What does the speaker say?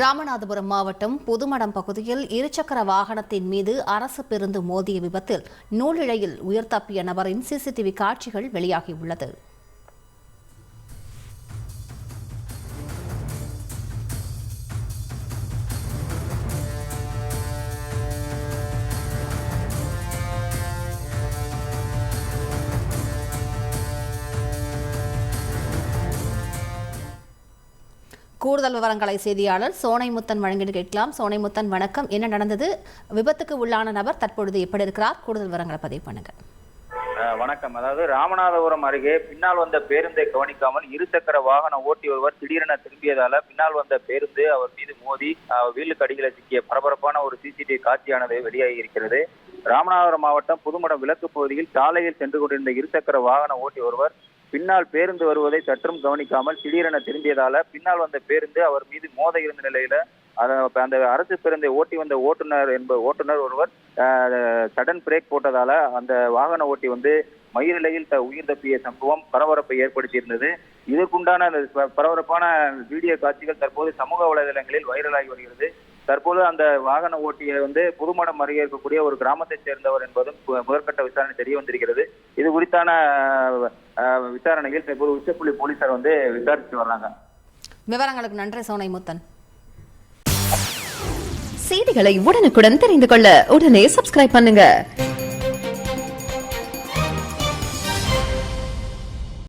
ராமநாதபுரம் மாவட்டம் புதுமடம் பகுதியில் இருசக்கர வாகனத்தின் மீது அரசு பேருந்து மோதிய விபத்தில் நூலிழையில் உயிர் தப்பிய நபரின் சிசிடிவி காட்சிகள் வெளியாகியுள்ளது. கூடுதல் விவரங்களை செய்தியாளர் சோனைமுத்தன் வழங்கிட்டு கேட்கலாம். சோனைமுத்தன் வணக்கம். என்ன நடந்தது? விபத்துக்கு உள்ளான நபர் தற்பொழுது எப்படி இருக்கிறார்? கூடுதல் விவரங்களை பதிவு பண்ணுங்க. வணக்கம். அதாவது ராமநாதபுரம் அருகே பின்னால் வந்த பேருந்தை கவனிக்காமல் இருசக்கர வாகனம் ஓட்டி ஒருவர் திடீரென திரும்பியதால பின்னால் வந்த பேருந்து அவர் மீது மோதி வீலுக்கு அடியில சிக்கிய பரபரப்பான ஒரு சிசிடிவி காட்சியானது வெளியாகி இருக்கிறது. ராமநாதபுரம் மாவட்டம் புதுமடம் விலக்கு பகுதியில் சாலையில் சென்று கொண்டிருந்த இருசக்கர வாகனம் ஓட்டி ஒருவர் பின்னால் பேருந்து வருவதை சற்றும் கவனிக்காமல் திடீரென திரும்பியதால பின்னால் வந்த பேருந்து அவர் மீது மோத இருந்த நிலையில அந்த அரசு பேருந்தை ஓட்டி வந்த ஓட்டுநர் என்ப ஓட்டுநர் ஒருவர் சடன் பிரேக் போட்டதால அந்த வாகன ஓட்டி வந்து மயிரிழையில் த- உயிர் தப்பிய சம்பவம் பரபரப்பை ஏற்படுத்தியிருந்தது. இதற்குண்டான அந்த பரபரப்பான வீடியோ காட்சிகள் தற்போது சமூக வலைதளங்களில் வைரலாகி வருகிறது. தற்போது அந்த வாகன ஓட்டியை வந்து புதுமடம் அருகே இருக்கக்கூடிய ஒரு கிராமத்தைச் சேர்ந்தவர் என்பதும் பு- முதற்கட்ட விசாரணை தெரிய வந்திருக்கிறது. இது குறித்தான விசாரணையில் தற்போது உச்சப்புள்ளி போலீசார் வந்து விசாரிச்சு வர்றாங்க. விவரங்களுக்கு நன்றி சோனைமுத்தன் செய்திகளை உடனுக்குடன் தெரிந்து கொள்ள உடனே சப்ஸ்கிரைப் பண்ணுங்க.